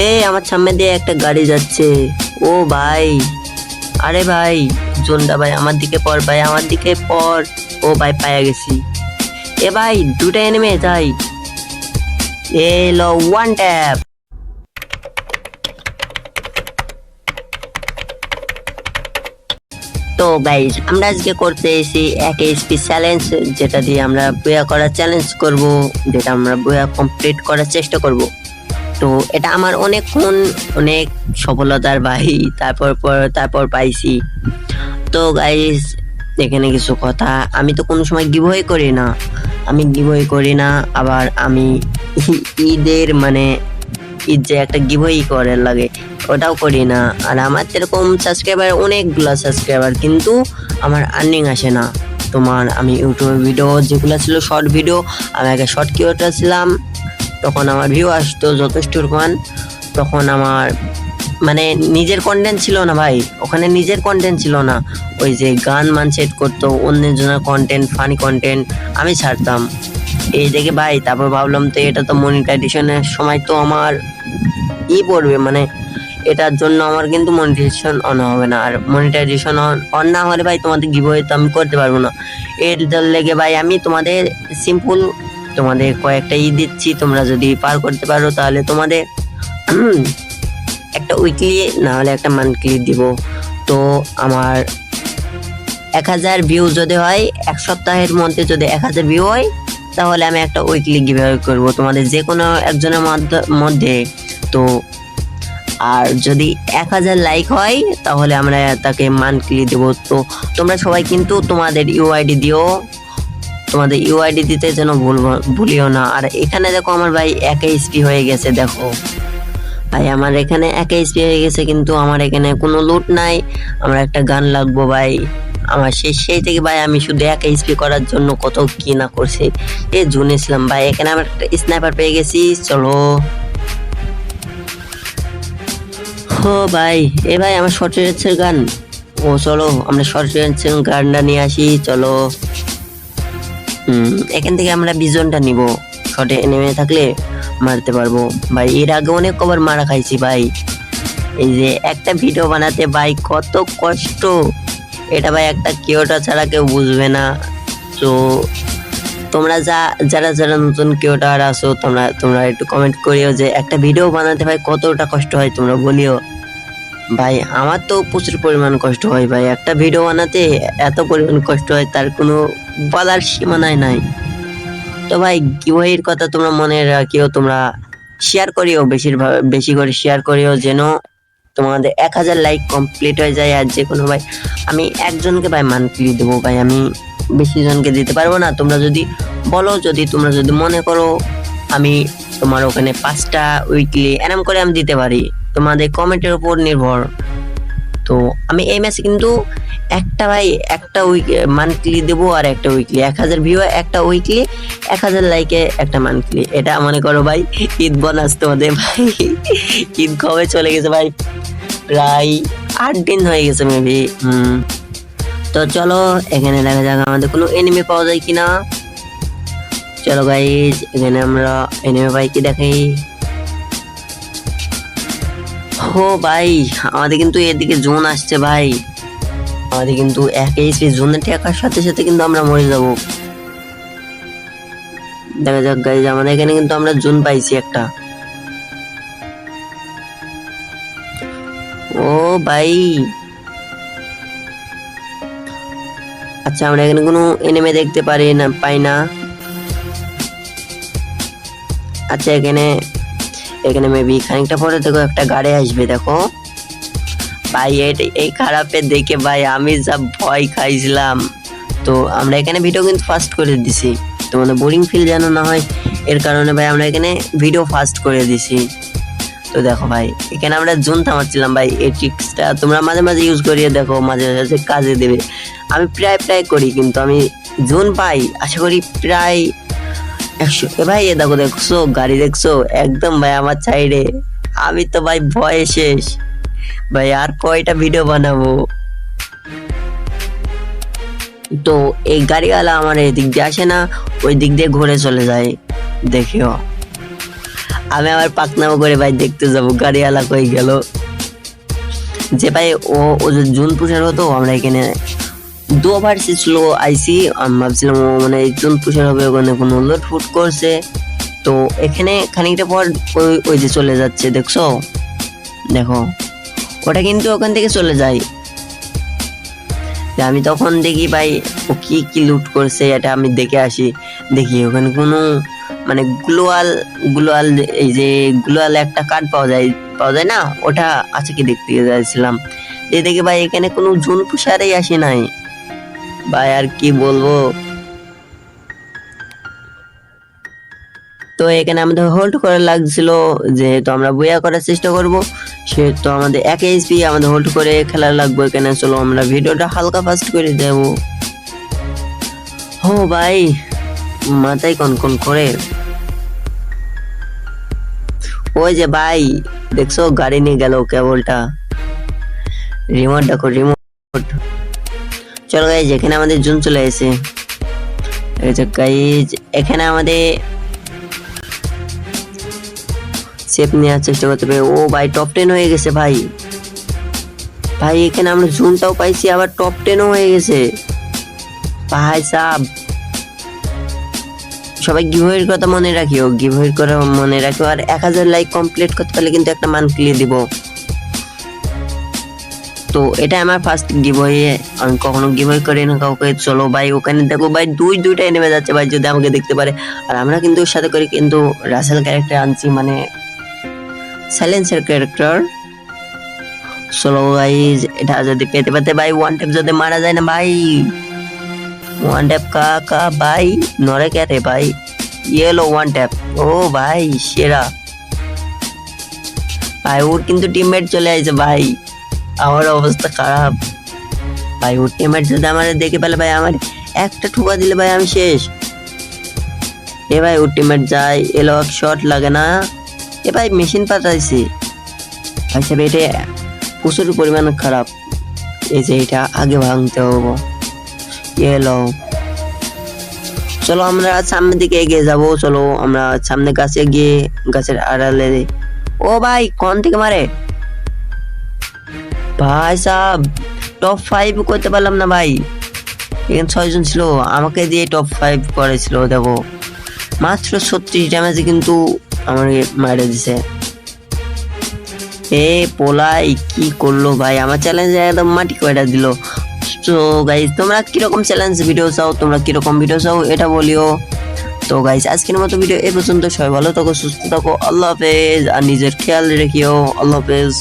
এই আমার সামনে দিয়ে একটা গাড়ি যাচ্ছে। ও ভাই। আরে ভাই জোনটা ভাই, আমার দিকে পর ভাই, আমার দিকে পর। ও ভাই, পায়া গেছি। এ ভাই দুটা এনেমে যাই। এলো ওয়ান ট্যাপ তো গাইজ আমরা আজকে করতে এসেছি এক এইচপি চ্যালেঞ্জ যেটা দিয়ে আমরা বইয়া করার চ্যালেঞ্জ করব, যেটা আমরা বইয়া কমপ্লিট করার চেষ্টা করব। তো এটা আমার অনেকক্ষণ অনেক সফলতার বাহি, তারপর পর- তারপর পাইছি। তো গাইস এখানে কিছু কথা, আমি তো কোনো সময় গিভওয়ে করি না। আমি গিভওয়ে করি না, আবার আমি ঈদের মানে ঈদ যে একটা গিভওয়ে করার লাগে, ওটাও করি না। আর আমার এরকম সাবস্ক্রাইবার অনেকগুলো সাবস্ক্রাইবার কিন্তু আমার আর্নিং আসে না। তোমার, আমি ইউটিউবে ভিডিও যেগুলো ছিল শর্ট ভিডিও আমি আগে শর্ট কিওটা ছিলাম। তখন আমার ভিউ আসতো যথেষ্ট পরিমাণ তখন আমার মানে নিজের কন্টেন্ট ছিল না ভাই। ওখানে নিজের কন্টেন্ট ছিল না। ওই যে গান মান সেট করতো অন্যের জন্য কন্টেন্ট ফানি কন্টেন্ট আমি ছাড়তাম। এই দেখে ভাই, তারপর ভাবলাম তো এটা তো মনিটাইজেশনের সময় তো আমার ই পড়বে। মানে এটার জন্য আমার কিন্তু মনিটাইজেশন অন হবে না। আর মনিটাইজেশন অন অন না হলে ভাই তোমাদের গিভওয়ে তো আমি করতে পারব না। এর লেগে ভাই আমি তোমাদের সিম্পল তোমাদের কয়েকটা ই দিচ্ছি, তোমরা যদি পার করতে পারো তাহলে তোমাদের একটা উইকলি না হলে একটা মান্থলি দিব। তো আমার এক হাজার ভিউ যদি হয়, এক সপ্তাহের মধ্যে যদি এক হাজার ভিউ হয়, তাহলে আমি একটা উইকলি গিভঅ্যাওয়ে করব তোমাদের যে কোনো একজনের মধ্যে তো আর যদি এক হাজার লাইক হয়, তাহলে আমরা তাকে মান্থলি দেবো। তো তোমরা সবাই কিন্তু তোমাদের ইউআইডি দিও। তোমাদের ইউআইডি দিতে যেন ভুল ভুলিও না। আর এখানে দেখো আমার ভাই এক এইচপি হয়ে গেছে, দেখো। ভাই, আমার এখানে এক এইচপি হয়ে গেছে, কিন্তু আমার এখানে কোনো লুট নাই। আমার একটা গান লাগবো, ভাই। আমার সেই সেই থেকে, ভাই, আমি শুধু এক এইচপি করার জন্য কত কি না করছি। এ জুনেছিলাম ভাই। এখানে আমার একটা স্নাইপার পেয়ে গেছি। চলো। ও ভাই। এ, ভাই, আমার শর্ট রেঞ্জের গান। ও, চলো। আমরা শর্ট রেঞ্জের গানটা নিয়ে আসি। চলো। এখান থেকে আমরা বিজনটা নিব। শর্টে নেমে থাকলে মারতে পারব। ভাই, এর আগে অনেক কবার মারা খাইছি ভাই। এই যে একটা ভিডিও বানাতে ভাই কত কষ্ট। এটা ভাই একটা কেউটা ছাড়া কেউ বুঝবে না। তো তোমরা যা, যারা যারা নতুন কেউটার আসো তোমরা তোমরা একটু কমেন্ট করিও যে একটা ভিডিও বানাতে ভাই কতটা কষ্ট হয় তোমরা বলিও। ভাই, আমার তো প্রচুর পরিমাণ কষ্ট হয় ভাই। একটা ভিডিও বানাতে এত পরিমাণ কষ্ট হয়, তার কোনো বলার সীমানায় নাই। তো ভাই গিভওয়ের কথা তোমরা মনে রাখিও, তোমরা শেয়ার করিও, বেশিরভাগ, বেশি করে শেয়ার করিও, যেন তোমাদের এক হাজার লাইক কমপ্লিট হয়ে যায়, আর যে কোনো ভাই, আমি একজনকে ভাই মান্থলি দেবো ভাই, আমি বেশি জনকে দিতে পারব না। তোমরা যদি বলো, যদি তোমরা যদি মনে করো, আমি তোমার ওখানে পাঁচটা উইকলি এরম করে আমি দিতে পারি। তোমাদের কমেন্টের উপর নির্ভর। তো আমি এই ম্যাচে কিন্তু একটা ভাই একটা উইক মান্থলি দেবো আর একটা উইকলি এক হাজার ভিউ একটা উইকলি এক হাজার লাইকে একটা মান্থলি এটা মনে করো ভাই, ঈদ বোনাস তোমাদের ভাই। ঈদ কবে চলে গেছে ভাই? প্রায় আট দিন হয়ে গেছে মেবি হুম। তো চলো, এখানে দেখা যাক আমাদের কোনো এনিমি পাওয়া যায় কিনা। চলো গাইজ এখানে আমরা এনিমি পাই কি দেখাই? ও ভাই, আমাদের কিন্তু এদিকে জোন আসছে ভাই। আমাদের কিন্তু এক এইচপি জোনে ঠেকার সাথে সাথে কিন্তু আমরা মরে যাব। দেখা যাক গাইজ আমাদের এখানে কিন্তু আমরা জোন পাইছি একটা। ও ভাই। আচ্ছা আমরা এখানে কোনো এনিমে দেখতে পারি না, পাই না। আচ্ছা এখানে এখানে মেবি খানিকটা পরে দেখো একটা গাড়ি আসবে, দেখো। ভাই এই- খারাপে দেখে ভাই, আমি যা ভয় খাইছিলাম। তো আমরা এখানে ভিডিও কিন্তু ফাস্ট করে দিছি। তোমাদের বোরিং ফিল যেন না হয়, এর কারণে ভাই আমরা এখানে ভিডিও ফাস্ট করে দিছি। তো দেখো ভাই, এখানে আমরা জুন থামাচ্ছিলাম ভাই, এই ট্রিক্সটা তোমরা মাঝে মাঝে ইউজ করিয়ে দেখো, মাঝে মাঝে কাজে দেবে। আমি প্রায় প্রায় করি, কিন্তু আমি জুন পাই, আশা করি প্রায় ভাই, এ দেখো দেখছ গাড়ি দেখছ? একদম ভাই, আমার সাইডে আমি তো ভাই ভয়ে শেষ। ভাই, আর কয়টা ভিডিও বানাবো? তো এই গাড়িওয়ালা আমার এই দিক দিয়ে আসে না ওই দিক দিয়ে ঘুরে চলে যায়। দেখিও। আমি আবার পাকনামো করে ভাই দেখতে যাব, গাড়িওয়ালা কই গেল? যে ভাই, ও ও জুন পুষার হতো আমরা এখানে দু ওভার ছিল আইসি আমি ভাবছিলাম, ও মানে এই জুন পুষার হবে ওখানে কোনো লোড ফুট করছে তো এখানে খানিকটা পর ওই ওই যে চলে যাচ্ছে, দেখছ? দেখো। ওটা কিন্তু ওখান থেকে চলে যায়। আমি তখন দেখি ভাই, ও কি কি লুট করছে, এটা আমি দেখে আসি। দেখি ওখানে কোনো মানে গ্লোয়াল গ্লোয়াল এই যে গ্লোয়াল একটা কার্ড পাওয়া যায় পাওয়া যায় না? ওটা আছে কি দেখতে যাচ্ছিলাম যে দেখি ভাই, এখানে কোনো জুন পুষারেই আসে নাই। ভাই, আর কি বলব? তো এখানে আমাদের হোল্ড করা লাগছিল, যেহেতু আমরা বইয়া করার চেষ্টা করব, সেহেতু আমাদের এক এইচপি আমাদের হোল্ড করে খেলা লাগবে এখানে। চলো আমরা ভিডিওটা হালকা ফাস্ট করে দেব। ও ভাই, মাথায় কোন কোন করে। ওই যে ভাই, দেখছ, গাড়ি নিয়ে গেল কেবলটা। রিমোট দেখো রিমোট চলো গাইজ এখানে আমাদের জুন চলে এসে গাইজ এখানে আমাদের সেপ নেওয়ার চেষ্টা করতে হবে। ও ভাই টপ টেন হয়ে গেছে ভাই। ভাই, এখানে আমরা জুনটাও পাইছি, আবার টপ টেনও হয়ে গেছে। ভাই সাব, সবাই গিভওয়ের কথা মনে রাখিও। গিভওয়ের কথা মনে রাখিও। আর এক হাজার লাইক কমপ্লিট করতে পারলে কিন্তু একটা মান্থলি দিব। তো এটা আমার ফার্স্ট গিভওয়ে আমি কখনো গিভওয়ে করি না কাউকে, চলো ভাই, ওখানে দেখো ভাই, দুই দুইটাই নেমে যাচ্ছে ভাই, যদি আমাকে দেখতে পারে। আর আমরা কিন্তু ওর সাথে করি কিন্তু রাসেল ক্যারেক্টার আনছি মানে সাইলেন্সের ক্যারেক্টার চলো গাইজ এটা যদি পেতে পেতে ভাই ওয়ান ট্যাপ যদি মারা যায় না ভাই। ওয়ান ট্যাপ কা কা ভাই নরে কে রে ভাই? ইয়েলো ওয়ান ট্যাপ ও ভাই, সেরা। ভাই, ওর কিন্তু টিমমেট চলে আসছে ভাই। আমার অবস্থা খারাপ। ভাই ওর টিমমেট যদি আমার দেখে পেলে ভাই, আমার একটা ঠুকা দিলে, ভাই, আমি শেষ। এ, ভাই ওর টিমমেট যায় এলো এক শট লাগে না। এ, ভাই মেশিন পাঠাইছি ভাই, সাহেব, এটা প্রচুর পরিমাণ খারাপ। এই যে, এটা আগে ভাঙতে হব। এলো চলো, আমরা সামনের দিকে এগিয়ে যাব, চলো, আমরা সামনে গাছে গিয়ে গাছের আড়ালে ও, ভাই, কোন থেকে মারে? ভাই সাহ টপ ফাইভ করতে পারলাম না ভাই। এখানে ছয়জন ছিল, আমাকে দিয়ে টপ ফাইভ করেছিল, দেখো। মাত্র ছত্রিশ ড্যামেজে কিন্তু আমাকে মারে দিছে। এ পোলাই, কি করল ভাই? আমার চ্যালেঞ্জে একদম মাটি কয়টা দিল? তো গাইজ তোমরা কীরকম চ্যালেঞ্জ ভিডিও চাও, তোমরা কীরকম ভিডিও চাও, এটা বলিও। তো গাইজ আজকের মতো ভিডিও এ পর্যন্ত সবাই ভালো থাকো, সুস্থ থাকো, আল্লাহ হাফেজ, আর নিজের খেয়াল রেখিও, আল্লাহ হাফেজ।